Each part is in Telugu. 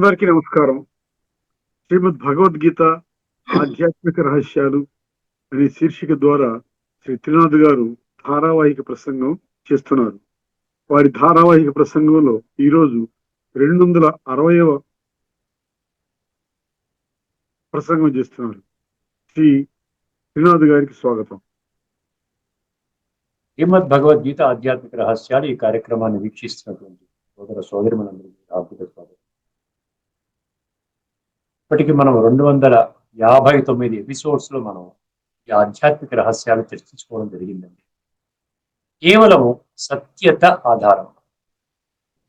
అందరికీ నమస్కారం. శ్రీమద్ భగవద్గీత ఆధ్యాత్మిక రహస్యాలు అనే శీర్షిక ద్వారా శ్రీ త్రినాథ్ గారు ధారావాహిక ప్రసంగం చేస్తున్నారు. వారి ధారావాహిక ప్రసంగంలో ఈరోజు రెండు వందల అరవైవ ప్రసంగం చేస్తున్నారు. శ్రీ త్రినాథ్ గారికి స్వాగతం. శ్రీమద్ భగవద్గీత ఆధ్యాత్మిక రహస్యాలు ఈ కార్యక్రమాన్ని వీక్షిస్తున్నటువంటి సోదర సోదరిమనందరికీ హార్దిక స్వాగతం ఇప్పటికీ మనం రెండు వందల యాభై తొమ్మిది ఎపిసోడ్స్లో మనం ఈ ఆధ్యాత్మిక రహస్యాలు చర్చించుకోవడం జరిగిందండి. కేవలము సత్యత ఆధారం.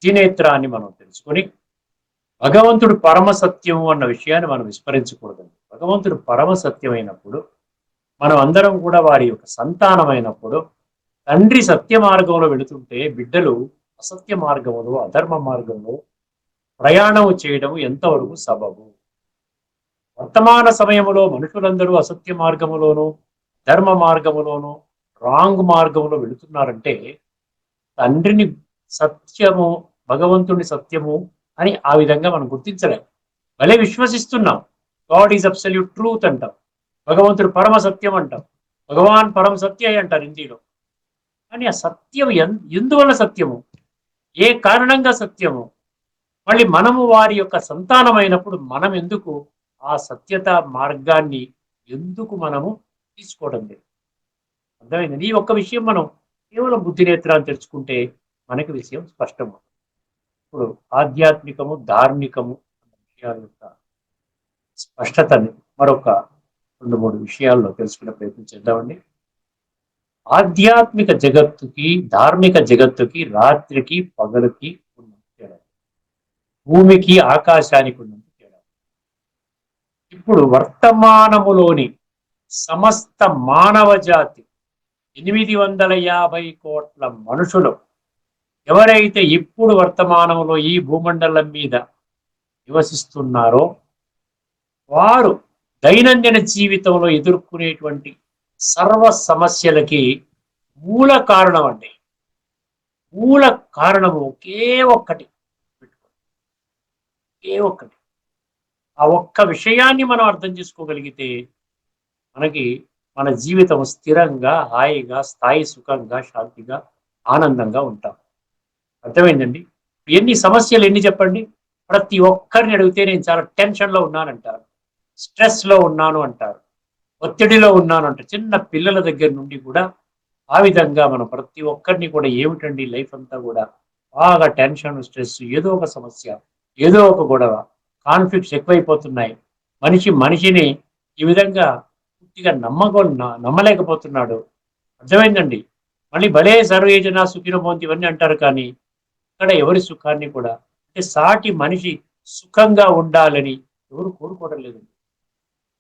దినేత్రాన్ని మనం తెలుసుకొని భగవంతుడు పరమ సత్యము అన్న విషయాన్ని మనం విస్మరించకూడదండి. భగవంతుడు పరమ సత్యమైనప్పుడు మనం అందరం కూడా వారి యొక్క సంతానమైనప్పుడు తండ్రి సత్య మార్గంలో వెళుతుంటే బిడ్డలు అసత్య మార్గంలో అధర్మ మార్గంలో ప్రయాణం చేయడం ఎంతవరకు సబబు? వర్తమాన సమయంలో మనుషులందరూ అసత్య మార్గములోనూ ధర్మ మార్గములోనూ రాంగ్ మార్గంలో వెళుతున్నారంటే తండ్రిని సత్యము భగవంతుని సత్యము అని ఆ విధంగా మనం గుర్తించలేం. భలే విశ్వసిస్తున్నాం. గాడ్ ఈజ్ అబ్సల్యూట్ ట్రూత్ అంటాం. భగవంతుడు పరమ సత్యం అంటాం. భగవాన్ పరమ సత్య అంటారు హిందీలో. కానీ ఆ సత్యం ఎన్ ఎందువల్ల సత్యము? ఏ కారణంగా సత్యము? మళ్ళీ మనము వారి యొక్క సంతానమైనప్పుడు మనం ఎందుకు ఆ సత్యత మార్గాన్ని ఎందుకు మనము తీసుకోవడం లేదు? అర్థమైంది? ఈ ఒక్క విషయం మనం కేవలం బుద్ధి నేత్రాన్ని తెలుసుకుంటే మనకి విషయం స్పష్టం ఇప్పుడు ఆధ్యాత్మికము ధార్మికము అన్న విషయాల యొక్క స్పష్టతని మరొక రెండు మూడు విషయాల్లో తెలుసుకునే ప్రయత్నం చేద్దామండి. ఆధ్యాత్మిక జగత్తుకి ధార్మిక జగత్తుకి రాత్రికి పగలుకి ఉన్న తేడా భూమికి ఆకాశానికి ఉన్నంత ఇప్పుడు వర్తమానములోని సమస్త మానవ జాతి ఎనిమిది వందల యాభై కోట్ల మనుషులు ఎవరైతే ఇప్పుడు వర్తమానంలో ఈ భూమండలం మీద నివసిస్తున్నారో వారు దైనందిన జీవితంలో ఎదుర్కొనేటువంటి సర్వ సమస్యలకి మూల కారణం అండి. మూల కారణము ఒకే ఒక్కటి. ఒకే ఒక్కటి. ఆ ఒక్క విషయాన్ని మనం అర్థం చేసుకోగలిగితే మనకి మన జీవితం స్థిరంగా హాయిగా స్థాయి సుఖంగా శాంతిగా ఆనందంగా ఉంటాం. అర్థమైందండి? ఎన్ని సమస్యలు ఎన్ని చెప్పండి? ప్రతి ఒక్కరిని అడిగితే నేను చాలా టెన్షన్లో ఉన్నానంటారు. స్ట్రెస్లో ఉన్నాను అంటారు. ఒత్తిడిలో ఉన్నాను అంటారు. చిన్న పిల్లల దగ్గర నుండి కూడా ఆ విధంగా మనం ప్రతి ఒక్కరిని కూడా ఏమిటండి లైఫ్ అంతా కూడా బాగా టెన్షన్ స్ట్రెస్ ఏదో ఒక సమస్య ఏదో ఒక గొడవ కాన్ఫ్లిక్ట్స్ ఎక్కువైపోతున్నాయి. మనిషి మనిషిని ఈ విధంగా పూర్తిగా నమ్మకం నమ్మలేకపోతున్నాడు. అర్థమైందండి? మళ్ళీ భలే సర్వేజన సుఖిన భవంతి ఇవన్నీ అంటారు కానీ ఇక్కడ ఎవరి సుఖాన్ని కూడా? అంటే సాటి మనిషి సుఖంగా ఉండాలని ఎవరు కోరుకోవడం లేదండి.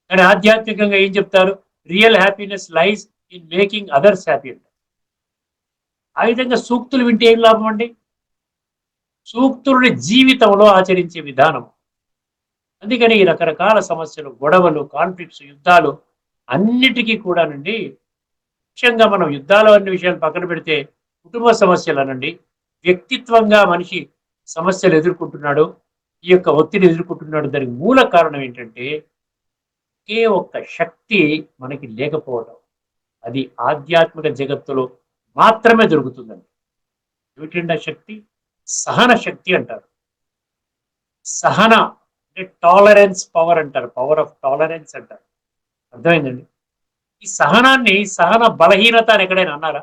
కానీ ఆధ్యాత్మికంగా ఏం చెప్తారు? Real happiness lies in making others happy అంటారు ఆ విధంగా సూక్తులు వింటే ఏం లాభం అండి? సూక్తులని జీవితంలో ఆచరించే విధానం. అందుకని ఈ రకరకాల సమస్యలు గొడవలు కాన్ఫ్లిక్ట్స్ యుద్ధాలు అన్నిటికీ కూడానండి. ముఖ్యంగా మనం యుద్ధాలు అన్ని విషయాలు పక్కన పెడితే కుటుంబ సమస్యలు అనండి వ్యక్తిత్వంగా మనిషి సమస్యలు ఎదుర్కొంటున్నాడు ఈ యొక్క ఒత్తిడి ఎదుర్కొంటున్నాడు. దానికి మూల కారణం ఏంటంటే ఒకే ఒక్క శక్తి మనకి లేకపోవడం అది ఆధ్యాత్మిక జగత్తులో మాత్రమే దొరుకుతుందండి. ఏమిటండి ఆ శక్తి సహన శక్తి అంటారు. సహన అంటే టాలరెన్స్ పవర్ అంటారు. పవర్ ఆఫ్ టాలరెన్స్ అంటారు. అర్థమైందండి? ఈ సహనాన్ని సహన బలహీనత అని ఎక్కడైనా అన్నారా?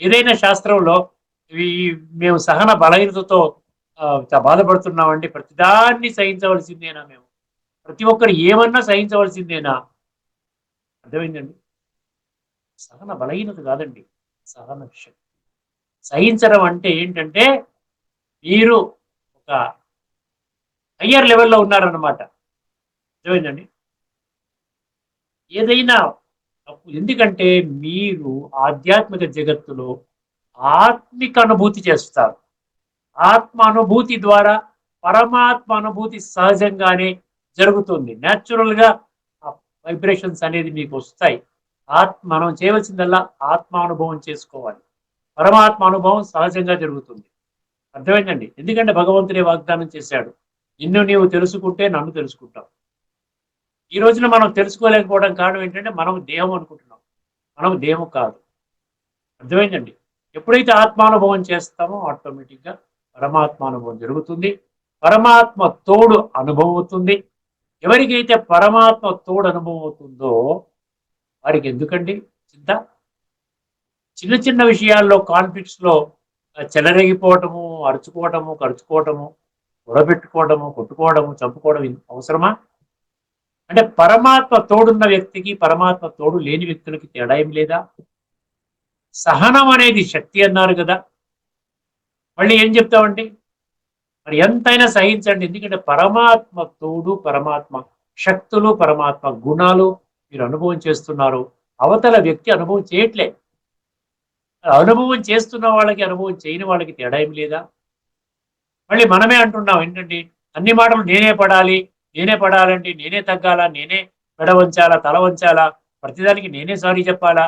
ఏదైనా శాస్త్రంలో ఈ మేము సహన బలహీనతతో బాధపడుతున్నామండి. ప్రతిదాన్ని సహించవలసిందేనా మేము? ప్రతి ఒక్కరు ఏమన్నా సహించవలసిందేనా? అర్థమైందండి? సహన బలహీనత కాదండి. సహన శక్తి. సహించడం అంటే ఏంటంటే మీరు ఒక హయ్యర్ లెవెల్లో ఉన్నారన్నమాట. అర్థమైందండి? ఏదైనా ఎందుకంటే మీరు ఆధ్యాత్మిక జగత్తులో ఆత్మిక అనుభూతి చేస్తారు. ఆత్మ అనుభూతి ద్వారా పరమాత్మ అనుభూతి సహజంగానే జరుగుతుంది. న్యాచురల్గా వైబ్రేషన్స్ అనేది మీకు వస్తాయి. ఆత్మ మనం చేయవలసిందల్లా ఆత్మానుభవం చేసుకోవాలి. పరమాత్మ అనుభవం సహజంగా జరుగుతుంది. అర్థమైందండి? ఎందుకంటే భగవంతుడే వాగ్దానం చేశాడు. నిన్ను నీవు తెలుసుకుంటే నన్ను తెలుసుకుంటావు. ఈ రోజున మనం తెలుసుకోలేకపోవడం కారణం ఏంటంటే మనం దేహం అనుకుంటున్నాం. మనం దేహం కాదు. అర్థమైందండి? ఎప్పుడైతే ఆత్మానుభవం చేస్తామో ఆటోమేటిక్గా పరమాత్మానుభవం జరుగుతుంది. పరమాత్మ తోడు అనుభవం అవుతుంది. ఎవరికైతే పరమాత్మ తోడు అనుభవం అవుతుందో వారికి ఎందుకండి చింత? చిన్న చిన్న విషయాల్లో కాన్ఫ్లిక్ట్స్లో చెలరేగిపోవటము అరుచుకోవటము కరుచుకోవటము గొడవపెట్టుకోవడము కొట్టుకోవడము చంపుకోవడం అవసరమా? అంటే పరమాత్మ తోడున్న వ్యక్తికి పరమాత్మ తోడు లేని వ్యక్తులకి తేడా ఏం లేదా? సహనం అనేది శక్తి అన్నారు కదా. మళ్ళీ ఏం చెప్తామండి? మరి ఎంతైనా సహించండి. ఎందుకంటే పరమాత్మ తోడు పరమాత్మ శక్తులు పరమాత్మ గుణాలు మీరు అనుభవం చేస్తున్నారు. అవతల వ్యక్తి అనుభవం చేయట్లే. అనుభవం చేస్తున్న వాళ్ళకి అనుభవం చేయని వాళ్ళకి తేడా ఏం లేదా? మళ్ళీ మనమే అంటున్నాం ఏంటంటే అన్ని మాటలు నేనే పడాలి నేనే పడాలంటే నేనే తగ్గాలా నేనే పెడ వంచాలా తల వంచాలా ప్రతిదానికి నేనే సారీ చెప్పాలా?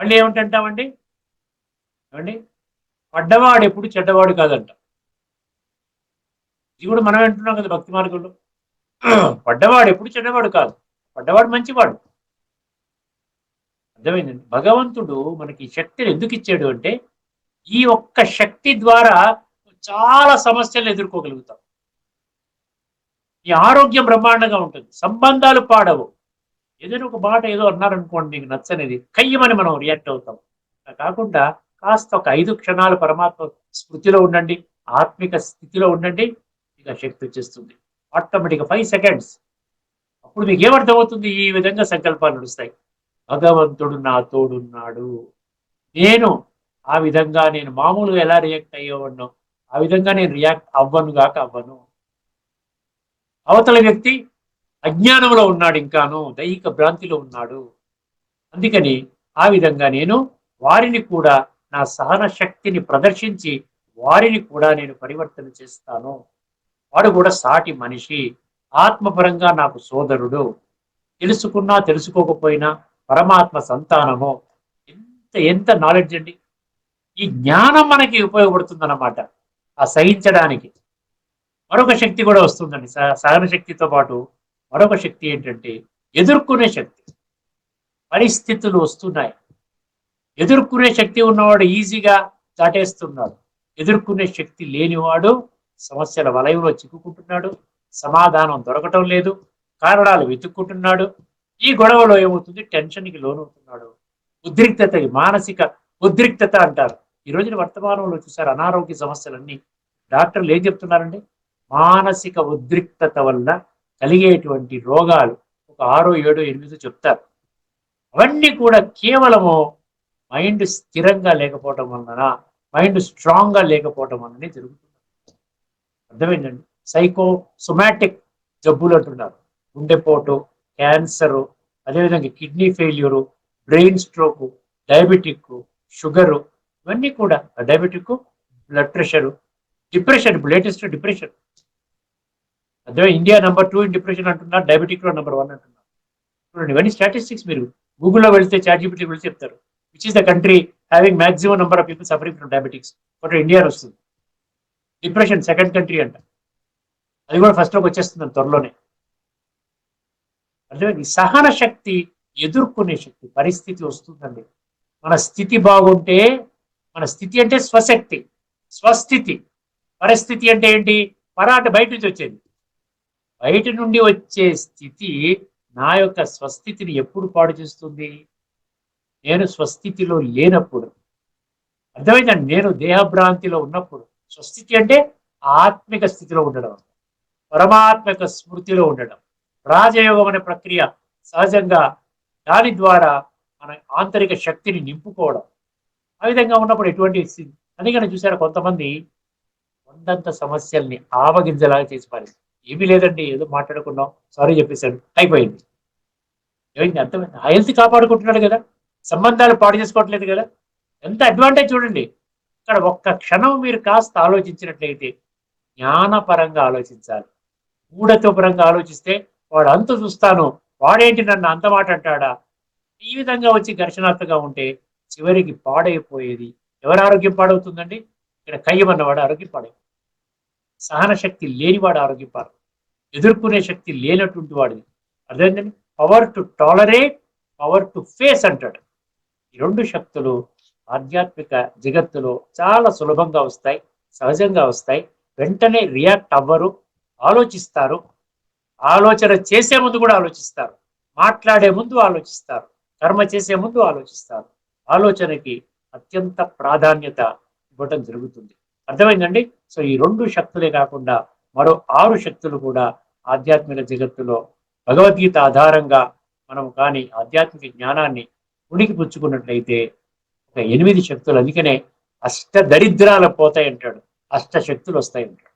మళ్ళీ ఏమిటంటామండి ఏమండి? పడ్డవాడు ఎప్పుడు చెడ్డవాడు కాదంట. ఇది కూడా మనమే అంటున్నాం కదా భక్తి మార్గంలో. పడ్డవాడు ఎప్పుడు చెడ్డవాడు కాదు. పడ్డవాడు మంచివాడు. అర్థమైందండి? భగవంతుడు మనకి శక్తిని ఎందుకు ఇచ్చాడు అంటే ఈ ఒక్క శక్తి ద్వారా చాలా సమస్యలను ఎదుర్కోగలుగుతాం. ఈ ఆరోగ్యం బ్రహ్మాండంగా ఉంటుంది. సంబంధాలు పాడవు. ఏదైనా ఒక మాట ఏదో అన్నారనుకోండి మీకు నచ్చనిది కయ్యమని మనం రియాక్ట్ అవుతాం. కాకుండా కాస్త ఒక ఐదు క్షణాలు పరమాత్మ స్మృతిలో ఉండండి ఆత్మిక స్థితిలో ఉండండి ఇక శక్తి వచ్చేస్తుంది. ఆటోమేటిక్గా ఫైవ్ సెకండ్స్. అప్పుడు మీకు ఏమర్థమవుతుంది? ఈ విధంగా సంకల్పాలు నడుస్తాయి. భగవంతుడు నా తోడున్నాడు. నేను ఆ విధంగా నేను మామూలుగా ఎలా రియాక్ట్ అయ్యేవాడినో ఆ విధంగా నేను రియాక్ట్ అవ్వను గాక అవ్వను. అవతల వ్యక్తి అజ్ఞానంలో ఉన్నాడు ఇంకాను దైహిక భ్రాంతిలో ఉన్నాడు. అందుకని ఆ విధంగా నేను వారిని కూడా నా సహన శక్తిని ప్రదర్శించి వారిని కూడా నేను పరివర్తన చేస్తాను. వాడు కూడా సాటి మనిషి ఆత్మపరంగా నాకు సోదరుడు. తెలుసుకున్నా తెలుసుకోకపోయినా పరమాత్మ సంతానము. ఎంత ఎంత నాలెడ్జ్ అండి. ఈ జ్ఞానం మనకి ఉపయోగపడుతుంది అన్నమాట ఆ సహించడానికి మరొక శక్తి కూడా వస్తుందండి. స- సహన శక్తితో పాటు మరొక శక్తి ఏంటంటే ఎదుర్కొనే శక్తి. పరిస్థితులు వస్తున్నాయి. ఎదుర్కొనే శక్తి ఉన్నవాడు ఈజీగా దాటేస్తున్నాడు ఎదుర్కొనే శక్తి లేనివాడు సమస్యల వలయంలో చిక్కుకుంటున్నాడు. సమాధానం దొరకటం లేదు. కారణాలు వెతుక్కుంటున్నాడు. ఈ గొడవలో ఏమవుతుంది? టెన్షన్కి లోనవుతున్నాడు. ఉద్రిక్తత మానసిక ఉద్రిక్తత అంటారు. ఈ రోజున వర్తమానంలో చూసారు అనారోగ్య సమస్యలన్నీ. డాక్టర్లు ఏం చెప్తున్నారండి మానసిక ఉద్రిక్తత వల్ల కలిగేటువంటి రోగాలు ఒక ఆరో ఏడో ఎనిమిదో చెప్తారు. అవన్నీ కూడా కేవలము మైండ్ స్థిరంగా లేకపోవటం వలన మైండ్ స్ట్రాంగ్గా లేకపోవటం వల్లనే జరుగుతుంది. అర్థమైందండి? సైకో సొమాటిక్ జబ్బులు అంటున్నారు. గుండెపోటు క్యాన్సరు అదేవిధంగా kidney failure brain stroke diabetic sugar ఇవన్నీ కూడా diabetic blood pressure depression latest depression అదే India number two in depression అంటున్నారు డయాబెటిక్లో నెంబర్ వన్ అంటున్నారు చూడండి ఇవన్నీ స్టాటిస్టిక్స్ మీరు గూగుల్లో వెళ్తే చాట్ జీపీటీ వెళ్తే చెప్తారు. Which is the country having maximum number of people suffering from diabetics but India వస్తుంది. డిప్రెషన్ సెకండ్ కంట్రీ అంట. అది కూడా ఫస్ట్లోకి వచ్చేస్తుంది త్వరలోనే. అర్థమైంది? సహన శక్తి ఎదుర్కొనే శక్తి పరిస్థితి వస్తుందండి. మన స్థితి బాగుంటే మన స్థితి అంటే స్వశక్తి. స్వస్థితి. పరిస్థితి అంటే ఏంటి? పరాట బయట నుంచి వచ్చేది. బయట నుండి వచ్చే స్థితి నా యొక్క స్వస్థితిని ఎప్పుడు పాడు చేస్తుంది? నేను స్వస్థితిలో లేనప్పుడు. అర్థమైందండి నేను దేహభ్రాంతిలో ఉన్నప్పుడు. స్వస్థితి అంటే ఆత్మిక స్థితిలో ఉండడం పరమాత్మక స్మృతిలో ఉండడం. రాజయోగం అనే ప్రక్రియ సహజంగా దాని ద్వారా మన ఆంతరిక శక్తిని నింపుకోవడం. ఆ విధంగా ఉన్నప్పుడు ఎటువంటి స్థితి అందుకని చూసారా కొంతమంది వందంత సమస్యల్ని ఆవగింజలాగా చేసి పారి ఏమీ లేదండి ఏదో మాట్లాడుకున్నాం సారీ చెప్పేశాడు అయిపోయింది. ఏమైంది? అర్థమైంది హెల్త్ కాపాడుకుంటున్నాడు కదా సంబంధాలు పాడు చేసుకోవట్లేదు కదా ఎంత అడ్వాంటేజ్ చూడండి. ఇక్కడ ఒక్క క్షణం మీరు కాస్త ఆలోచించినట్లయితే జ్ఞానపరంగా ఆలోచించాలి. మూఢత్వ పరంగా ఆలోచిస్తే వాడు అంత చూస్తాను వాడేంటి నన్ను అంత మాట అంటాడా? ఈ విధంగా వచ్చి ఘర్షణాత్మగా ఉంటే చివరికి పాడైపోయేది. ఎవరి ఆరోగ్యం పాడవుతుందండి? ఇక్కడ కయ్యమన్నవాడు ఆరోగ్యం పాడై సహన శక్తి లేనివాడు ఆరోగ్యపాలు ఎదుర్కొనే శక్తి లేనటువంటి వాడిది. అర్థమైందండి? Power to tolerate power to face అంటాడు. ఈ రెండు శక్తులు ఆధ్యాత్మిక జగత్తులో చాలా సులభంగా వస్తాయి సహజంగా వస్తాయి. వెంటనే రియాక్ట్ అవ్వరు ఆలోచిస్తారు. ఆలోచన చేసే ముందు కూడా ఆలోచిస్తారు. మాట్లాడే ముందు ఆలోచిస్తారు. కర్మ చేసే ముందు ఆలోచిస్తారు. ఆలోచనకి అత్యంత ప్రాధాన్యత ఇవ్వటం జరుగుతుంది. అర్థమైందండి? సో ఈ రెండు శక్తులే కాకుండా మరో ఆరు శక్తులు కూడా ఆధ్యాత్మిక జగత్తులో భగవద్గీత ఆధారంగా మనం కానీ ఆధ్యాత్మిక జ్ఞానాన్ని ఉనికి పుచ్చుకున్నట్లయితే ఒక ఎనిమిది శక్తులు అందుకనే అష్ట దరిద్రాలు పోతాయి అంటాడు. అష్ట శక్తులు వస్తాయి అంటాడు.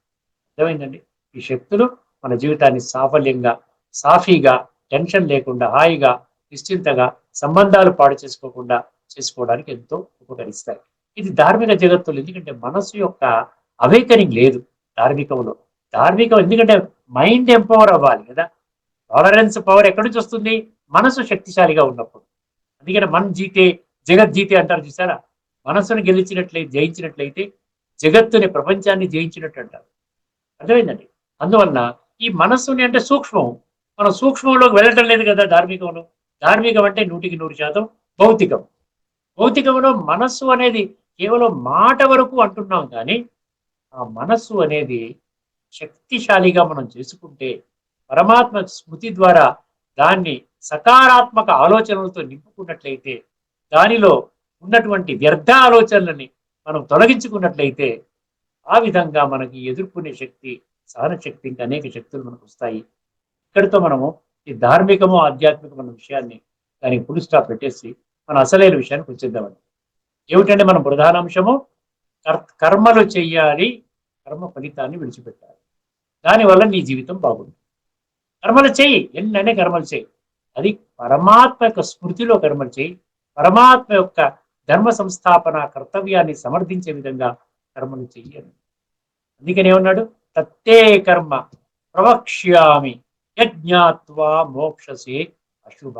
అర్థమైందండి? ఈ శక్తులు మన జీవితాన్ని సాఫల్యంగా సాఫీగా టెన్షన్ లేకుండా హాయిగా నిశ్చింతగా సంబంధాలు పాడు చేసుకోకుండా చేసుకోవడానికి ఎంతో ఉపకరిస్తాయి. ఇది ధార్మిక జగత్తులు. ఎందుకంటే మనసు యొక్క అవేకనింగ్ లేదు ధార్మికంలో. ధార్మికం ఎందుకంటే మైండ్ ఎంపవర్ అవ్వాలి కదా. టాలరెన్స్ పవర్ ఎక్కడి నుంచి వస్తుంది? మనసు శక్తిశాలిగా ఉన్నప్పుడు. అందుకని మన జీతే జగత్ జీతే అంటారు చూసారా? మనసును గెలిచినట్లయితే జయించినట్లయితే జగత్తుని ప్రపంచాన్ని జయించినట్టు అంటారు. అర్థమైందండి? అందువలన ఈ మనస్సుని అంటే సూక్ష్మం. మనం సూక్ష్మంలోకి వెళ్ళటం లేదు కదా ధార్మికంలో. ధార్మికం అంటే నూటికి నూరు శాతం భౌతికం. భౌతికంలో మనస్సు అనేది కేవలం మాట వరకు అంటున్నాం కానీ ఆ మనస్సు అనేది శక్తిశాలిగా మనం చేసుకుంటే పరమాత్మ స్మృతి ద్వారా దాన్ని సకారాత్మక ఆలోచనలతో నింపుకున్నట్లయితే దానిలో ఉన్నటువంటి వ్యర్థ ఆలోచనలని మనం తొలగించుకున్నట్లయితే ఆ విధంగా మనకి ఎదుర్కొనే శక్తి సహన శక్తి ఇంకా అనేక శక్తులు మనకు వస్తాయి. ఇక్కడితో మనము ఈ ధార్మికము ఆధ్యాత్మికమైన విషయాన్ని దానికి ఫుల్ స్టాప్ పెట్టేసి మన అసలైన విషయానికి వచ్చేద్దామండి ఏమిటంటే మన ప్రధానాంశము కర్ కర్మలు చేయాలి కర్మ ఫలితాన్ని విడిచిపెట్టాలి. దానివల్ల నీ జీవితం బాగుంటుంది. కర్మలు చేయి ఎన్ననే కర్మలు చేయి. అది పరమాత్మ యొక్క స్మృతిలో కర్మలు చేయి. పరమాత్మ యొక్క ధర్మ సంస్థాపన కర్తవ్యాన్ని సమర్థించే విధంగా కర్మలు చెయ్యను అందుకని ఏమన్నాడు? తత్తే కర్మ ప్రవక్ష్యామి యజ్ఞాత్వా మోక్షసే అశుభ.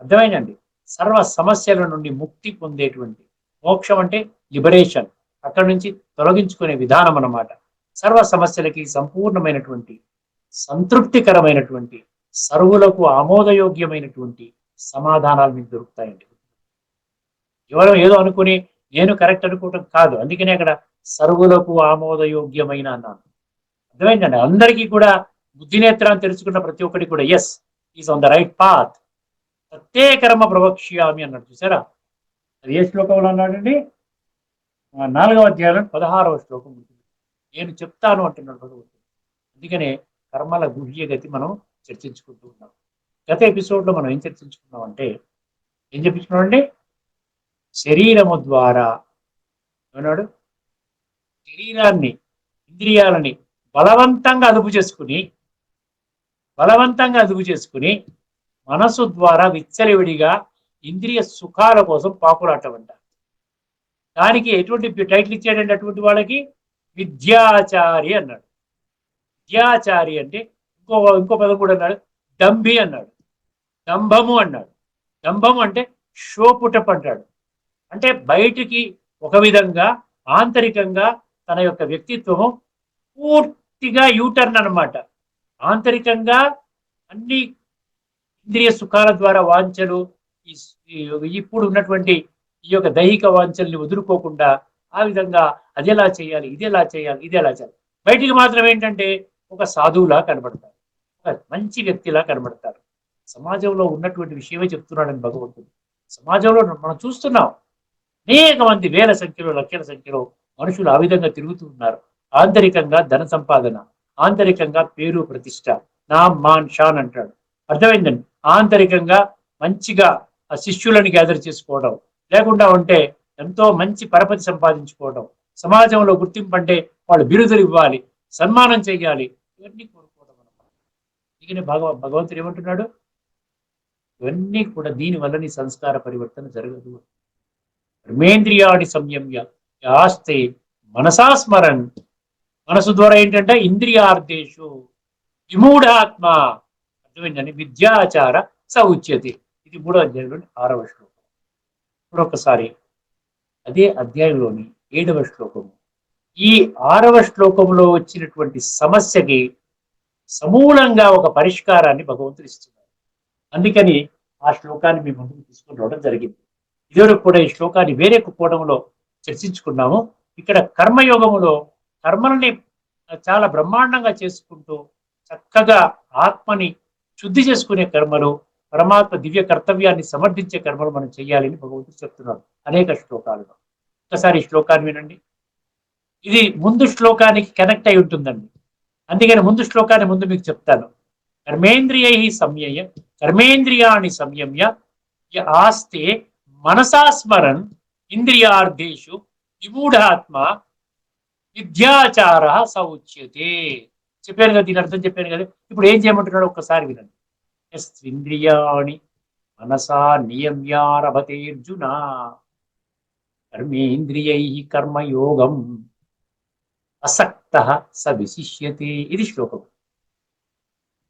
అర్థమైందండి? సర్వ సమస్యల నుండి ముక్తి పొందేటువంటి మోక్షం అంటే లిబరేషన్ అక్కడి నుంచి తొలగించుకునే విధానం అన్నమాట. సర్వ సమస్యలకి సంపూర్ణమైనటువంటి సంతృప్తికరమైనటువంటి సర్వులకు ఆమోదయోగ్యమైనటువంటి సమాధానాలు మీకు దొరుకుతాయండి. కేవలం ఏదో అనుకుని నేను కరెక్ట్ అనుకోవటం కాదు. అందుకనే అక్కడ సర్వులకు ఆమోదయోగ్యమైన అన్నాను. అర్థమైందండి? అందరికీ కూడా బుద్ధినేత్రాన్ని తెలుసుకున్న ప్రతి ఒక్కటి కూడా yes is on the right path సత్యే కర్మ ప్రవక్ష్యామి అన్నాడు. చూసారా? అది ఏ శ్లోకంలో అన్నాడండి? నాలుగవ అధ్యాయం పదహారవ శ్లోకం ఉంటుంది. నేను చెప్తాను అంటున్నాడు భగవంతుడు. అందుకనే కర్మల గుహ్య గతి మనం చర్చించుకుంటూ ఉన్నాం. గత ఎపిసోడ్లో మనం ఏం చర్చించుకున్నాం అంటే ఏం చెప్పించుకున్నామండి? శరీరము ద్వారా ఏమన్నాడు? శరీరాన్ని ఇంద్రియాలని బలవంతంగా అదుపు చేసుకుని బలవంతంగా అదుపు చేసుకుని మనసు ద్వారా విచ్చలవిడిగా ఇంద్రియ సుఖాల కోసం పాకులాటమంట దానికి ఎటువంటి టైటిల్ ఇచ్చాడండి అటువంటి వాళ్ళకి? విద్యాచారి అన్నాడు. విద్యాచారి అంటే ఇంకో ఇంకో పదం కూడా అన్నాడు. దంభి అన్నాడు. దంభము అన్నాడు. దంభము అంటే షోపుటప్ అంటాడు. అంటే బయటికి ఒక విధంగా ఆంతరికంగా తన యొక్క వ్యక్తిత్వము పూర్తిగా యూటర్న్ అన్నమాట. ఆంతరికంగా అన్ని ఇంద్రియ సుఖాల ద్వారా వాంఛలు ఇప్పుడు ఉన్నటువంటి ఈ యొక్క దైహిక వాంఛల్ని వదులుకోకుండా ఆ విధంగా అది ఎలా చేయాలి ఇది ఎలా చేయాలి ఇది ఎలా చేయాలి. బయటికి మాత్రం ఏంటంటే ఒక సాధువులా కనబడతారు. ఒక మంచి వ్యక్తిలా కనబడతారు. సమాజంలో ఉన్నటువంటి విషయమే చెప్తున్నాడని భగవంతుడు. సమాజంలో మనం చూస్తున్నాం. అనేక మంది వేల సంఖ్యలో లక్షల సంఖ్యలో మనుషులు ఆ విధంగా తిరుగుతూ ఉన్నారు. ఆంతరికంగా ధన సంపాదన ఆంతరికంగా పేరు ప్రతిష్ట. నా మాన్ షాన్ అంటాడు. అర్థమైందండి? ఆంతరికంగా మంచిగా ఆ శిష్యులను గ్యాదర్ చేసుకోవడం లేకుండా ఉంటే ఎంతో మంచి పరపతి సంపాదించుకోవడం సమాజంలో గుర్తింపు అంటే వాళ్ళు బిరుదులు ఇవ్వాలి సన్మానం చేయాలి ఇవన్నీ కోరుకోవడం అనమాట అందుకని భగవ భగవంతుడు ఏమంటున్నాడు? ఇవన్నీ కూడా దీని వల్ల నీ సంస్కార పరివర్తన జరగదు. కర్మేంద్రియాడి సంయమ్య ఆస్తే మనసా స్మరన్. మనసు ద్వారా ఏంటంటే ఇంద్రియార్థేషు విమూఢాత్మ. అర్థమైందండి? విద్యాచార స ఉచ్యతి ఇది మూడో అధ్యాయంలోని ఆరవ శ్లోకం. ఇప్పుడు ఒకసారి అదే అధ్యాయంలోని ఏడవ శ్లోకము. ఈ ఆరవ శ్లోకంలో వచ్చినటువంటి సమస్యకి సమూలంగా ఒక పరిష్కారాన్ని భగవంతుడు ఇస్తున్నారు అందుకని ఆ శ్లోకాన్ని మీ ముందుకు తీసుకుని రావడం జరిగింది. ఇదివరకు కూడా ఈ శ్లోకాన్ని వేరే కోణంలో చర్చించుకున్నాము. ఇక్కడ కర్మయోగములో కర్మల్ని చాలా బ్రహ్మాండంగా చేసుకుంటూ చక్కగా ఆత్మని శుద్ధి చేసుకునే కర్మలు పరమాత్మ దివ్య కర్తవ్యాన్ని సమర్థించే కర్మలు మనం చేయాలని భగవంతుడు చెప్తున్నాడు అనేక శ్లోకాలలో. ఒకసారి శ్లోకాన్ని వినండి. ఇది ముందు శ్లోకానికి కనెక్ట్ అయి ఉంటుందండి. అందుకని ముందు శ్లోకాన్ని ముందు మీకు చెప్తాను. కర్మేంద్రియై సంయయ కర్మేంద్రియాణి సంయమ్య య ఆస్తే మనసా స్మరన్ ఇంద్రియార్థేషు విమూఢాత్మ విద్యాచార సౌచ్యతే చెప్పాను కదా దీని అర్థం చెప్పాను కదా. ఇప్పుడు ఏం చేయమంటున్నాడు ఒక్కసారి వినండి. ఇంద్రియాణి మనసా నియమ్యారభతే కర్మేంద్రియై కర్మయోగం అసక్త స విశిష్యతే ఇది శ్లోకం.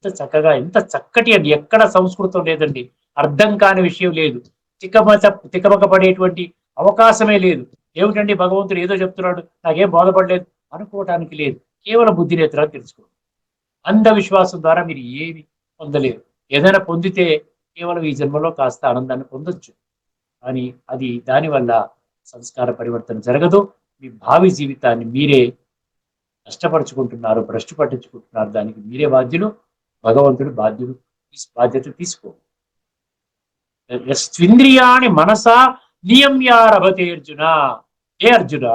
ఎంత చక్కగా ఎంత చక్కటి అది ఎక్కడ సంస్కృతం లేదండి. అర్థం కాని విషయం లేదు. తికమక తికమక పడేటువంటి అవకాశమే లేదు. ఏమిటండి భగవంతుడు ఏదో చెప్తున్నాడు నాకేం బోధపడలేదు అనుకోవటానికి లేదు. కేవలం బుద్ధి నేత్రాలు తెలుసుకోండి అంధవిశ్వాసం ద్వారా మీరు ఏమి పొందలేరు. ఏదైనా పొందితే కేవలం ఈ జన్మలో కాస్త ఆనందాన్ని పొందొచ్చు. కానీ అది దానివల్ల సంస్కార పరివర్తన జరగదు. మీ భావి జీవితాన్ని మీరే నష్టపరుచుకుంటున్నారు భ్రష్టు పట్టించుకుంటున్నారు. దానికి మీరే బాధ్యులు. భగవంతుడు బాధ్యుడు. బాధ్యత తీసుకో స్వింద్రియాణి మనసా నియమ్యారభతే అర్జున. ఏ అర్జున?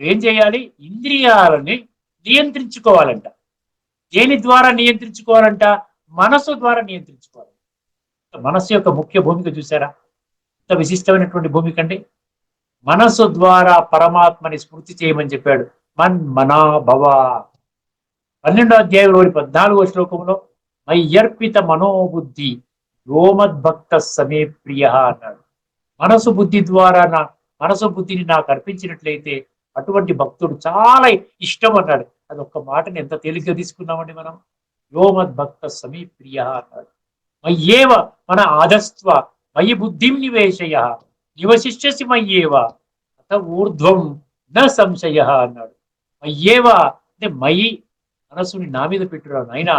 ఏం చేయాలి? ఇంద్రియాలని నియంత్రించుకోవాలంట. దేని ద్వారా నియంత్రించుకోవాలంట? మనసు ద్వారా నియంత్రించుకోవాలి. మనస్సు యొక్క ముఖ్య భూమిక చూసారా ఇంత విశిష్టమైనటువంటి భూమిక అండి. మనసు ద్వారా పరమాత్మని స్మృతి చేయమని చెప్పాడు. మన్ మనా భవ. పన్నెండో అధ్యాయంలోని పద్నాలుగో శ్లోకంలో మయ్యర్పిత మనోబుద్ధి వ్యోమద్భక్త సమే ప్రియ అన్నాడు. మనసు బుద్ధి ద్వారా నా మనసు బుద్ధిని నాకు అర్పించినట్లయితే అటువంటి భక్తుడు చాలా ఇష్టం అన్నాడు అది ఒక్క మాటని ఎంత తేలిగ్గా తీసుకున్నామండి మనం? యోమద్భక్త సమీ ప్రియ అన్నాడు మయ్యేవ మన ఆదస్త్వ మయి బుద్ధిం నివేశయ నివశిష్యసి మయ్యేవ అత ఊర్ధ్వం న సంశయ అన్నాడు. మయ్యేవ అంటే మయి మనసుని నా మీద పెట్టురా నాయన.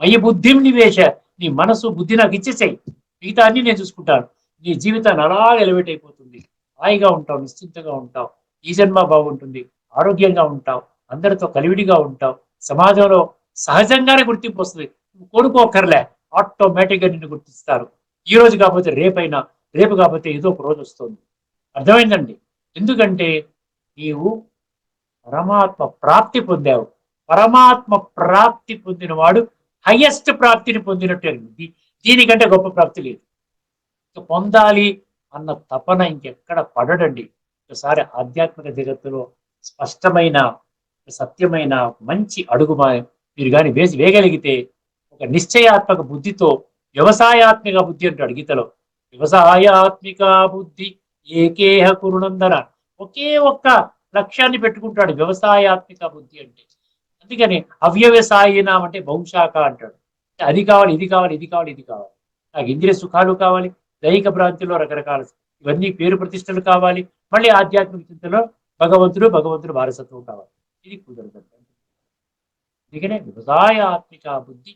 మయి బుద్ధిం నివేశ నీ మనసు బుద్ధి నాకు ఇచ్చేసాయి. మిగతా అన్ని నేను చూసుకుంటాను. నీ జీవితాన్ని అలా ఎలివేట్ అయిపోతుంది. హాయిగా ఉంటావు నిశ్చింతగా ఉంటావు. ఈ జన్మ బాగుంటుంది. ఆరోగ్యంగా ఉంటావు. అందరితో కలివిడిగా ఉంటావు. సమాజంలో సహజంగానే గుర్తింపు వస్తుంది. నువ్వు కోరుకోకర్లే ఆటోమేటిక్ నిన్ను గుర్తిస్తారు. ఈ రోజు కాకపోతే రేపైనా రేపు కాకపోతే ఏదో ఒక రోజు వస్తుంది. అర్థమైందండి? ఎందుకంటే నీవు పరమాత్మ ప్రాప్తి పొందావు. పరమాత్మ ప్రాప్తి పొందినవాడు హయ్యెస్ట్ ప్రాప్తిని పొందినట్టు దీనికంటే గొప్ప ప్రాప్తి లేదు. పొందాలి అన్న తపన ఇంకెక్కడ పడడండి. ఒకసారి ఆధ్యాత్మిక జగత్తులో స్పష్టమైన సత్యమైన మంచి అడుగు మీరు కానీ వేసి వేయగలిగితే ఒక నిశ్చయాత్మక బుద్ధితో వ్యవసాయాత్మిక బుద్ధి అంటాడు గీతలో. వ్యవసాయాత్మిక బుద్ధి ఏకేహ కురునందన. ఒకే ఒక్క లక్ష్యాన్ని పెట్టుకుంటాడు వ్యవసాయాత్మిక బుద్ధి అంటే. అందుకని అవ్యవసాయనం అంటే బహుశాఖ అంటాడు. అది కావాలి ఇది కావాలి ఇది కావాలి ఇది కావాలి. నాకు ఇంద్రియ సుఖాలు కావాలి దైహిక భ్రాంతిలో రకరకాల ఇవన్నీ పేరు ప్రతిష్టలు కావాలి. మళ్ళీ ఆధ్యాత్మిక చింతలో భగవంతుడు భగవంతుడు వారసత్వం కావాలి. ఇది కుదరదండి. అందుకనే వ్యవసాయాత్మిక బుద్ధి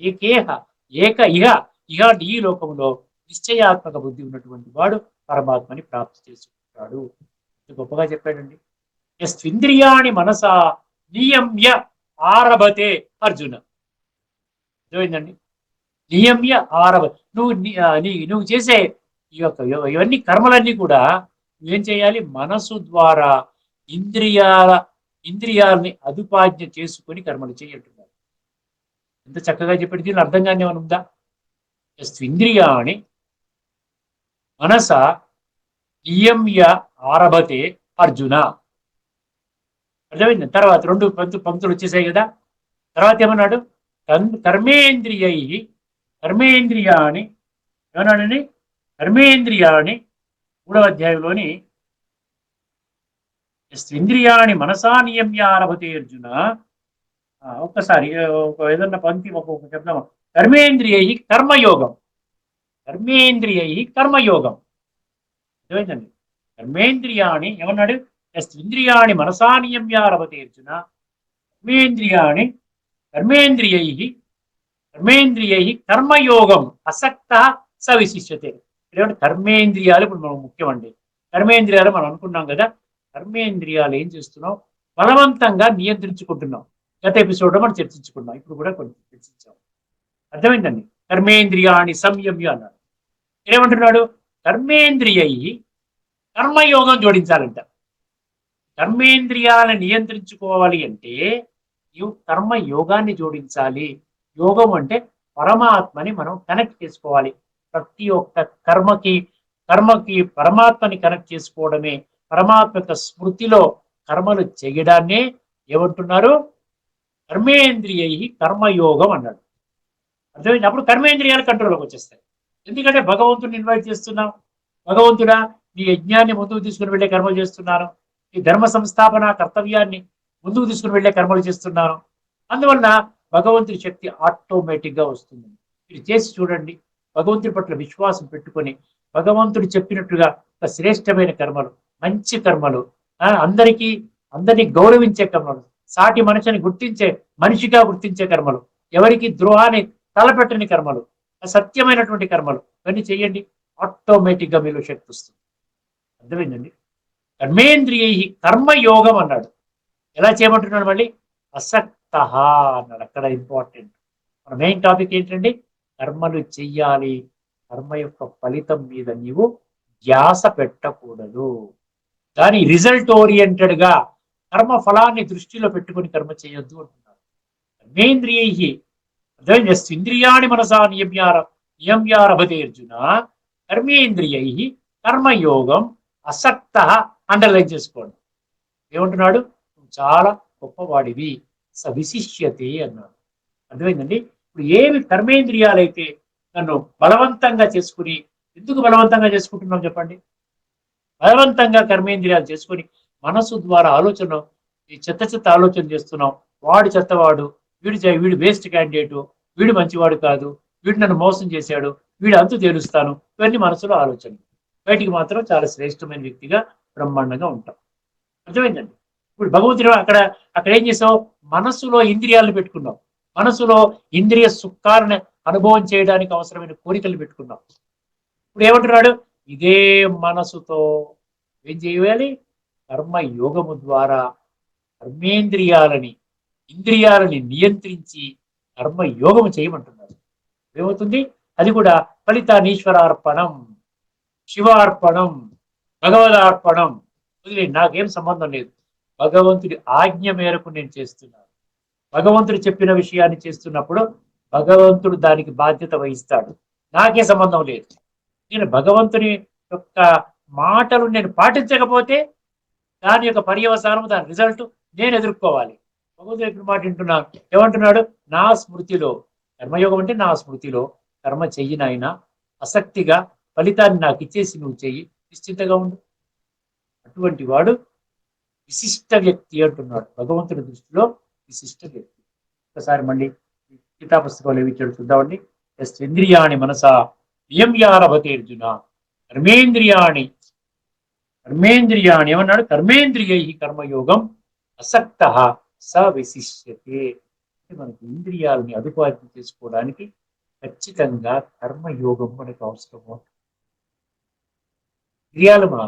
ఏకేహ ఏక ఇహ ఇహ ఈ లోకంలో నిశ్చయాత్మక బుద్ధి ఉన్నటువంటి వాడు పరమాత్మని ప్రాప్తి చేసుకుంటాడు. గొప్పగా చెప్పాడండి. ఎస్వింద్రియాణి మనసా నియమ్య ఆరభతే అర్జున. అర్థమైందండి? నియమ్య ఆరభ నువ్వు నువ్వు చేసే ఈ యొక్క ఇవన్నీ కర్మలన్నీ కూడా ఏం చేయాలి? మనసు ద్వారా ఇంద్రియాల ఇంద్రియాలని అదుపాజ్ఞ చేసుకొని కర్మలు చేయంటున్నారు. ఎంత చక్కగా చెప్పేది దీని అర్థం కానీ ఏమైనా ఉందా? ఇంద్రియాణి మనస నియమ్య ఆరభతే అర్జున. అర్థమైంది? తర్వాత రెండు పంక్తు పంక్తులు వచ్చేసాయి కదా? తర్వాత ఏమన్నాడు? కర్మేంద్రియ కర్మేంద్రియై కర్మేంద్రియాని ఏమన్నాడని కర్మేంద్రియాని మూడవ అధ్యాయంలోని ఇంద్రియాణి మనసా నియమ్య ఆరభతే అర్జున. ఒక్కసారి ఒక ఏదన్నా పంక్తి ఒక్కొక్క చెప్దాం కర్మేంద్రియై కర్మయోగం. కర్మేంద్రియై కర్మయోగం. అర్థమైందండి? కర్మేంద్రియాణి ఏమన్నాడు? ఎస్ ఇంద్రియాణి మనసా నియమ్య ఆరభతే అర్జున. కర్మేంద్రియాణి కర్మేంద్రియై కర్మేంద్రియై కర్మయోగం అసక్త స విశిష్యతే ఇటువంటి కర్మేంద్రియాలు ఇప్పుడు మనం ముఖ్యమండి. కర్మేంద్రియాలు మనం అనుకున్నాం కదా కర్మేంద్రియాలు ఏం చేస్తున్నాం బలవంతంగా నియంత్రించుకుంటున్నాం గత ఎపిసోడ్ మనం చర్చించుకున్నాం ఇప్పుడు కూడా కొంచెం చర్చించాం. అర్థమైందండి? కర్మేంద్రియాన్ని సంయమ్య అన్నాడు ఏమంటున్నాడు? కర్మేంద్రియ కర్మయోగం జోడించాలంట. కర్మేంద్రియాలను నియంత్రించుకోవాలి అంటే నీవు కర్మ యోగాన్ని జోడించాలి. యోగం అంటే పరమాత్మని మనం కనెక్ట్ చేసుకోవాలి. ప్రతి ఒక్క కర్మకి కర్మకి పరమాత్మని కనెక్ట్ చేసుకోవడమే. పరమాత్మ యొక్క స్మృతిలో కర్మలు చేయడాన్నే ఏమంటున్నారు? కర్మేంద్రియ కర్మయోగం అన్నాడు. అర్థమైంది? అప్పుడు కర్మేంద్రియాలు కంట్రోల్లోకి వచ్చేస్తాయి. ఎందుకంటే భగవంతుని ఇన్వైట్ చేస్తున్నాం. భగవంతుడా నీ యజ్ఞాన్ని ముందుకు తీసుకుని వెళ్ళే కర్మలు చేస్తున్నాను. ఈ ధర్మ సంస్థాపన కర్తవ్యాన్ని ముందుకు తీసుకుని వెళ్ళే కర్మలు చేస్తున్నాను. అందువలన భగవంతుని శక్తి ఆటోమేటిక్గా వస్తుంది. మీరు చేసి చూడండి. భగవంతుడి పట్ల విశ్వాసం పెట్టుకొని భగవంతుడు చెప్పినట్టుగా ఒక శ్రేష్టమైన కర్మలు మంచి కర్మలు ఆ, అందరికీ అందరినీ గౌరవించే కర్మలు సాటి మనిషిని గుర్తించే మనిషిగా గుర్తించే కర్మలు ఎవరికి ద్రోహాన్ని తలపెట్టని కర్మలు సత్యమైనటువంటి కర్మలు ఇవన్నీ చేయండి. ఆటోమేటిక్గా మీలో శక్తి వస్తుంది. అర్థమైందండి? కర్మేంద్రియ కర్మయోగం అన్నాడు. ఎలా చేయమంటున్నాడు మళ్ళీ? అసక్త అన్నాడు. అక్కడ ఇంపార్టెంట్ మన మెయిన్ టాపిక్ ఏంటండి? కర్మలు చెయ్యాలి. కర్మ యొక్క ఫలితం మీద నీవు ధ్యాస పెట్టకూడదు. దాని రిజల్ట్ ఓరియంటెడ్గా కర్మ ఫలాన్ని దృష్టిలో పెట్టుకొని కర్మ చేయొద్దు అంటున్నారు. కర్మేంద్రియై. ఇంద్రియాణి మనసా నియమ్యార నియమ్యారభతే అర్జున కర్మేంద్రియై. కర్మయోగం అసక్త అండర్లైన్ చేసుకోండి. ఏమంటున్నాడు? చాలా గొప్పవాడివి. సవిశిష్యతే అన్నాడు. అర్థమైందండి? ఇప్పుడు ఏవి కర్మేంద్రియాలైతే నన్ను బలవంతంగా చేసుకుని ఎందుకు బలవంతంగా చేసుకుంటున్నాం చెప్పండి? బలవంతంగా కర్మేంద్రియాలు చేసుకొని మనసు ద్వారా ఆలోచన ఈ చెత్త చెత్త ఆలోచన చేస్తున్నాం. వాడు చెత్తవాడు వీడు చే- వీడు వేస్ట్ క్యాండిడేటు వీడు మంచివాడు కాదు వీడు నన్ను మోసం చేశాడు వీడు అంతు తేలుస్తాను ఇవన్నీ మనసులో ఆలోచన బయటికి మాత్రం చాలా శ్రేష్టమైన వ్యక్తిగా బ్రహ్మాండంగా ఉంటాం. అర్థమైందండి? ఇప్పుడు భగవంతుడు అక్కడ అక్కడ ఏం చేసావు మనసులో ఇంద్రియాలను పెట్టుకున్నావు మనసులో ఇంద్రియ సుఖాన్ని అనుభవం చేయడానికి అవసరమైన కోరికలు పెట్టుకున్నాం. ఇప్పుడు ఏమంటున్నాడు? ఇదే మనసుతో ఏం చేయాలి? కర్మ యోగము ద్వారా కర్మేంద్రియాలని ఇంద్రియాలని నియంత్రించి కర్మ యోగము చేయమంటున్నారు ఏమవుతుంది? అది కూడా ఫలితానీశ్వరార్పణం శివార్పణం భగవదార్పణం. వదిలే నాకేం సంబంధం లేదు. భగవంతుడి ఆజ్ఞ మేరకు నేను చేస్తున్నాను. భగవంతుడు చెప్పిన విషయాన్ని చేస్తున్నప్పుడు భగవంతుడు దానికి బాధ్యత వహిస్తాడు. నాకే సంబంధం లేదు. నేను భగవంతుని యొక్క మాటలు నేను పాటించకపోతే దాని యొక్క పర్యవసానం దాని రిజల్ట్ నేను ఎదుర్కోవాలి. భగవంతుడు ఎప్పుడు మాట వింటున్నాను ఏమంటున్నాడు? నా స్మృతిలో కర్మయోగం అంటే నా స్మృతిలో కర్మ చెయ్యి నాయన. ఆసక్తిగా ఫలితాన్ని నాకు ఇచ్చేసి నువ్వు చెయ్యి. నిశ్చింతగా ఉండు. అటువంటి వాడు విశిష్ట వ్యక్తి అంటున్నాడు భగవంతుడి దృష్టిలో. విశిష్ట చెప్తుంది ఒకసారి మళ్ళీ గీతా పుస్తకాలు ఏవి ఇచ్చాడు చూద్దామండి. ఎస్ ఇంద్రియాణి మనసా అర్జున కర్మేంద్రియాణి కర్మేంద్రియాణి ఏమన్నాడు? కర్మేంద్రియై కర్మయోగం అసక్త స విశిష్యతే. అంటే మనకి ఇంద్రియాలని అదుపార్థం చేసుకోవడానికి ఖచ్చితంగా కర్మయోగం మనకు అవసరము ఇంద్రియాలు మా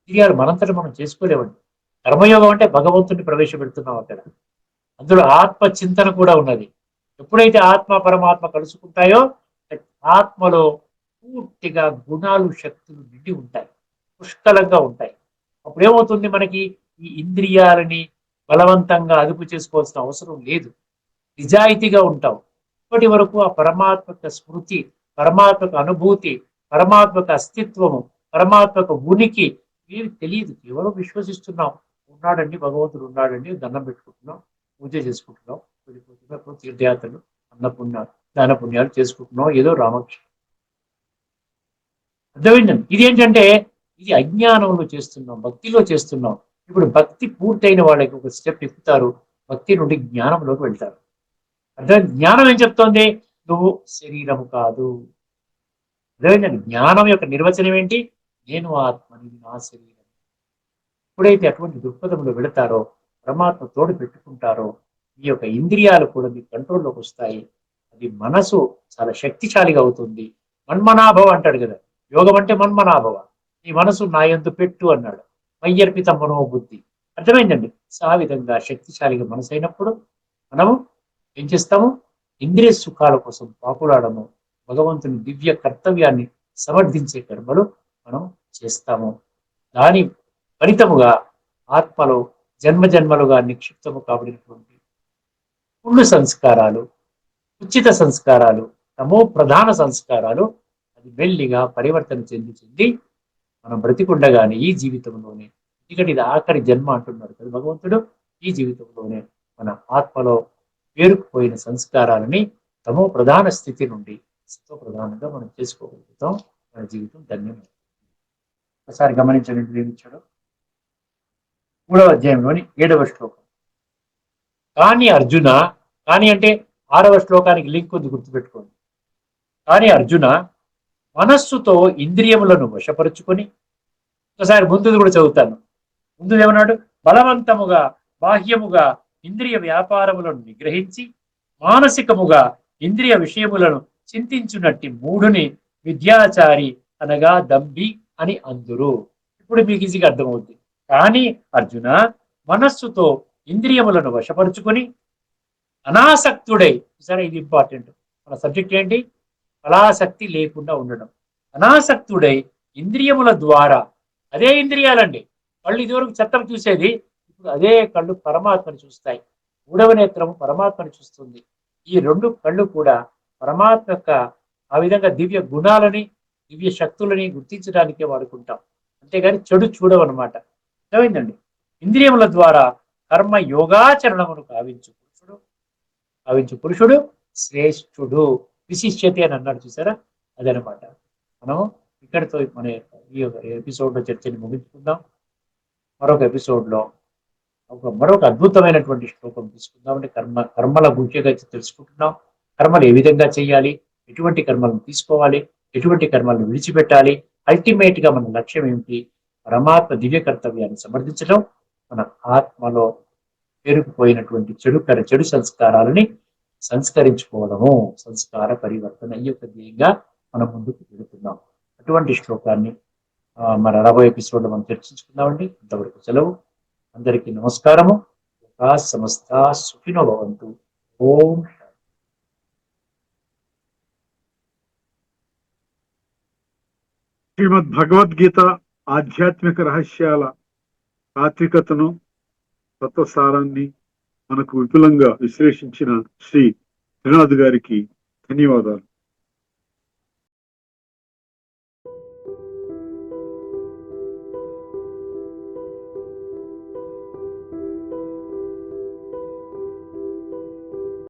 ఇంద్రియాలు మనంతట మనం చేసుకోలేమండి. కర్మయోగం అంటే భగవంతుని ప్రవేశపెడుతున్నాం అక్కడ. అందులో ఆత్మ చింతన కూడా ఉన్నది. ఎప్పుడైతే ఆత్మ పరమాత్మ కలుసుకుంటాయో ఆత్మలో పూర్తిగా గుణాలు శక్తులు నిండి ఉంటాయి. పుష్కలంగా ఉంటాయి. అప్పుడు ఏమవుతుంది మనకి? ఈ ఇంద్రియాలని బలవంతంగా అదుపు చేసుకోవాల్సిన అవసరం లేదు. నిజాయితీగా ఉంటాం ఇప్పటి వరకు ఆ పరమాత్మక స్మృతి పరమాత్మక అనుభూతి పరమాత్మక అస్తిత్వము పరమాత్మక ఉనికి ఏమి తెలియదు. కేవలం విశ్వసిస్తున్నాం. ఉన్నాడండి భగవంతుడు ఉన్నాడండి దండం పెట్టుకుంటున్నాం. పూజ చేసుకుంటున్నాం పూజ ఇప్పుడు తీర్థయాత్రలు అన్నపుణ్యాలు దాన పుణ్యాలు చేసుకుంటున్నాం ఏదో రామకృష్ణ. అర్థమైందండి ఇది ఏంటంటే ఇది అజ్ఞానంలో చేస్తున్నాం భక్తిలో చేస్తున్నాం ఇప్పుడు భక్తి పూర్తయిన వాళ్ళకి ఒక స్టెప్ ఎక్కుతారు. భక్తి నుండి జ్ఞానంలోకి వెళ్తారు. అర్థం? జ్ఞానం ఏం చెప్తోంది? నువ్వు శరీరము కాదు. అర్థమైందండి జ్ఞానం యొక్క నిర్వచనం ఏంటి? నేను ఆత్మని నా శరీరం. ఎప్పుడైతే అటువంటి దృక్పథంలో వెళతారో పరమాత్మ తోడు పెట్టుకుంటారో మీ యొక్క ఇంద్రియాలు కూడా మీ కంట్రోల్లోకి వస్తాయి. అది మనసు చాలా శక్తిశాలిగా అవుతుంది. మన్మనాభవ అంటాడు కదా యోగం అంటే మన్మనాభవ. నీ మనసు నా ఎందు పెట్టు అన్నాడు. మయ్యర్పిత మనోబుద్ధి. అర్థమైందండి? ఆ విధంగా శక్తిశాలిగా మనసు అయినప్పుడు మనము ఏం చేస్తాము? ఇంద్రియ సుఖాల కోసం పాకులాడము. భగవంతుని దివ్య కర్తవ్యాన్ని సమర్థించే కర్మలు మనం చేస్తాము. దాని ఫలితముగా ఆత్మలో జన్మ జన్మలుగా నిక్షిప్తము కాబడినటువంటి పుణ్య సంస్కారాలు ఉచిత సంస్కారాలు తమో ప్రధాన సంస్కారాలు అది మెల్లిగా పరివర్తన చెంది చెంది మనం బ్రతికుండగానే ఈ జీవితంలోనే ఎందుకంటే ఇది ఆఖరి జన్మ అంటున్నాడు కదా భగవంతుడు ఈ జీవితంలోనే మన ఆత్మలో పేరుకుపోయిన సంస్కారాలని తమో ప్రధాన స్థితి నుండి సత్వ ప్రధానంగా మనం చేసుకోగలుగుతాం. మన జీవితం ధన్యమైంది ఒకసారి గమనించండి ఏమి మూడవ అధ్యాయంలోని ఏడవ శ్లోకం. కానీ అర్జున కానీ అంటే ఆరవ శ్లోకానికి లింక్ ఉంది గుర్తుపెట్టుకోండి. కానీ అర్జున మనస్సుతో ఇంద్రియములను వశపరుచుకొని ఒకసారి ముందుది కూడా చదువుతాను. ముందు ఏమన్నాడు? బలవంతముగా బాహ్యముగా ఇంద్రియ వ్యాపారములను నిగ్రహించి మానసికముగా ఇంద్రియ విషయములను చింతించునట్టి మూడుని విద్యాచారి అనగా దంబి అని అందురు. ఇప్పుడు మీకు ఈజీగా అర్థమవుద్ది. కానీ అర్జున మనస్సుతో ఇంద్రియములను వశపరుచుకొని అనాసక్తుడై సరే ఇది ఇంపార్టెంట్ మన సబ్జెక్ట్ ఏంటి? ఫలాసక్తి లేకుండా ఉండడం. అనాసక్తుడై ఇంద్రియముల ద్వారా అదే ఇంద్రియాలండి. కళ్ళు ఇదివరకు చట్టం చూసేది ఇప్పుడు అదే కళ్ళు పరమాత్మని చూస్తాయి. మూడవ నేత్రము పరమాత్మని చూస్తుంది. ఈ రెండు కళ్ళు కూడా పరమాత్మ యొక్క ఆ విధంగా దివ్య గుణాలని దివ్య శక్తులని గుర్తించడానికే వాడుకుంటాం. అంతేగాని చెడు చూడవన్నమాట. అర్థమైందండి? ఇంద్రియముల ద్వారా కర్మ యోగాచరణమును కావించు పురుషుడు. కావించు పురుషుడు శ్రేష్ఠుడు. విశిష్యతే అని అన్నాడు చూసారా? అదనమాట. మనం ఇక్కడితో మన ఈ యొక్క ఎపిసోడ్లో చర్చని ముగించుకుందాం. మరొక ఎపిసోడ్లో ఒక మరొక అద్భుతమైనటువంటి శ్లోకం తీసుకుందాం. కర్మ కర్మల గుంచెగా తెలుసుకుంటున్నాం. కర్మలు ఏ విధంగా చేయాలి? ఎటువంటి కర్మలను తీసుకోవాలి? ఎటువంటి కర్మలను విడిచిపెట్టాలి? అల్టిమేట్గా మన లక్ష్యం ఏమిటి? పరమాత్మ దివ్య కర్తవ్యాన్ని సమర్థించడం మన ఆత్మలో పేరుకుపోయినటువంటి చెడు కర చెడు సంస్కారాలని సంస్కరించుకోవడము సంస్కార పరివర్తన ఈ యొక్క ధ్యేయంగా మనం ముందుకు వెళుతున్నాం. అటువంటి శ్లోకాన్ని మన రాబోయే ఎపిసోడ్లో మనం చర్చించుకుందామండి. అంతవరకు సెలవు. అందరికీ నమస్కారము. ఒక సమస్త సుఖినో భవంతు. ఓం శ్రీమద్ భగవద్గీత ఆధ్యాత్మిక రహస్యాల తాత్వికతను తత్వసారాన్ని మనకు విపులంగా విశ్లేషించిన శ్రీ త్రినాథ్ గారికి ధన్యవాదాలు.